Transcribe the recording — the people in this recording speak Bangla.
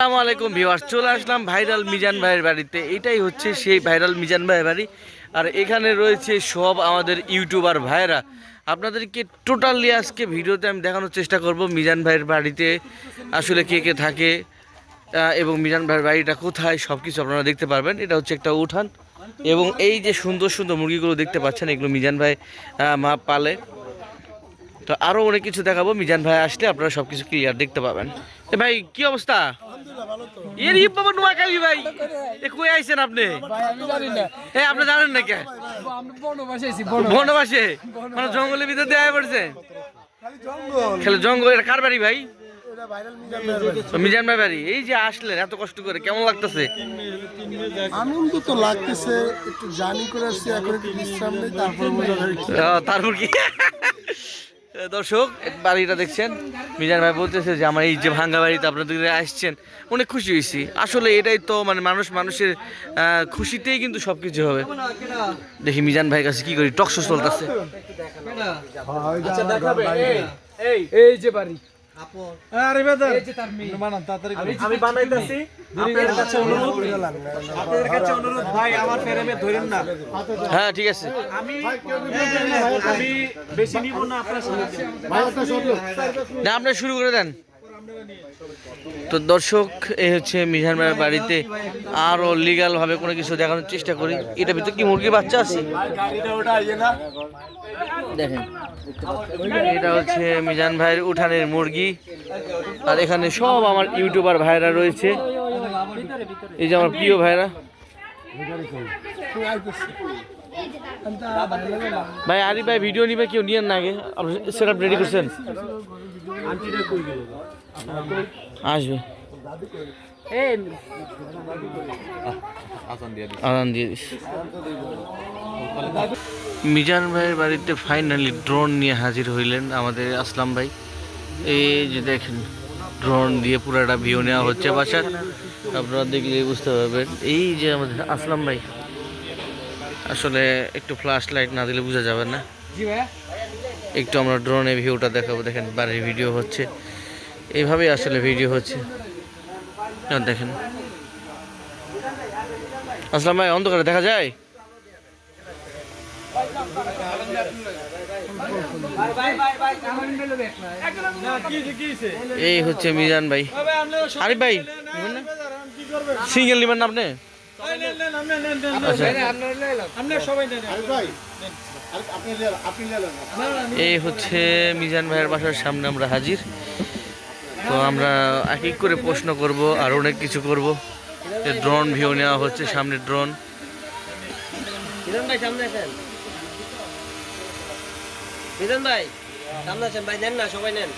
আসসালামু আলাইকুম ভিউয়ার্স, চলে আসলাম ভাইরাল মিজান ভাইয়ের বাড়িতে। এটাই হচ্ছে সেই ভাইরাল মিজান ভাইয়ের বাড়ি। আর এখানে রয়েছে সব আমাদের ইউটিউবার ভাইয়েরা। আপনাদেরকে টোটালি আজকে ভিডিওতে আমি দেখানোর চেষ্টা করব মিজান ভাইয়ের বাড়িতে আসলে কে কে থাকে এবং মিজান ভাইয়ের বাড়িটা কোথায় সব কিছু আপনারা দেখতে পারবেন। এটা হচ্ছে একটা উঠান, এবং এই যে সুন্দর সুন্দর মুরগিগুলো দেখতে পাচ্ছেন, এগুলো মিজান ভাই মা পালে। তো আরও অনেক কিছু দেখাবো। মিজান ভাই আসলে আপনারা সব কিছু ক্লিয়ার দেখতে পাবেন। ভাই, কি অবস্থা? এর ইপ বাবা নোয়াখালী ভাই। এ কই আইছেন আপনি? ভাই আমি জানি না। এ আপনি জানেন না কে? বনবাসে আছি বন বনবাসে? মানে জঙ্গলের ভিতর দিয়ে পড়ছে? খেলে জঙ্গল। এটা কার বাড়ি ভাই? তো মিজান ভাই বাড়ি। এই যে আসলেন এত কষ্ট করে কেমন লাগতেছে? আনন্দ তো লাগতেছে একটু জার্নি করে আসছি এখন একটু বিশ্রাম নেই তারপরে তারপর কি? দর্শক, বাড়িটা দেখছেন? মিজান ভাই বলতেছে যে, আমার এই যে ভাঙ্গা বাড়িতে আপনাদের আসছেন, অনেক খুশি হয়েছি। আসলে এটাই তো মানে মানুষ মানুষের খুশিতেই কিন্তু সব কিছু হবে। দেখি মিজান ভাইয়ের কাছে কি করি টকশো চলতেছে। এই যে বাড়ি। আরে বেদা এই যে তার মেয়ে। মানান তাড়াতাড়ি আমি বানাইতেছি আপনাদের কাছে অনুরোধ আপনাদের কাছে অনুরোধ ভাই আমার ফেরেমে ধরেন না। হ্যাঁ ঠিক আছে। আমি আমি বেশি নিব না আপনার সাথে না আপনি শুরু করে দেন। তো দর্শক এই হচ্ছে মিজান ভাইয়ের বাড়িতে আরও লিগাল ভাবে কোনো কিছু দেখানোর চেষ্টা করি। এটা ভিতরে কি মুরগির বাচ্চা আছে? দেখেন, এটা হচ্ছে মিজান ভাইয়ের উঠানের মুরগি। আর এখানে সব আমার ইউটিউবার ভাইরা রয়েছে। এই যে আমার প্রিয় ভাইরা ভাই, আরিফ ভাই ভিডিও নিবে, কেউ নিয়েন না আগে। আপনি সেট রেডি করছেন? আসবে। মিজান ভাইয়ের বাড়িতে ফাইনালি ড্রোন নিয়ে হাজির হইলেন আমাদের আসলাম ভাই। এই যে দেখেন ড্রোন দিয়ে পুরো একটা ভিউ নেওয়া হচ্ছে বাসার। আপনারা দেখলেই বুঝতে পারবেন। এই যে আমাদের আসলাম ভাই আসলে একটু ফ্ল্যাশ লাইট না দিলে বোঝা যাবে না। একটু আমরা ড্রোনে ভিউটা দেখাবো। দেখেন বাড়ির ভিডিও হচ্ছে। এইভাবেই আসলে ভিডিও হচ্ছে। দেখেন। আসলাম ভাই অন্ধকারে দেখা যায়? এই হচ্ছে মিজান ভাই। আরিফ ভাই সিঙ্গেল নিবেন না আপনি? আচ্ছা। এই হচ্ছে মিজান ভাইয়ের বাসার সামনে আমরা হাজির। তো আমরা এক এক করে প্রশ্ন করব আর অনেক কিছু করব। ড্রোন ভিউ নেওয়া হচ্ছে, সামনে ড্রোন সামনে বিধান ভাই সামনে আছেন ভাই নেন না সবাই নেন।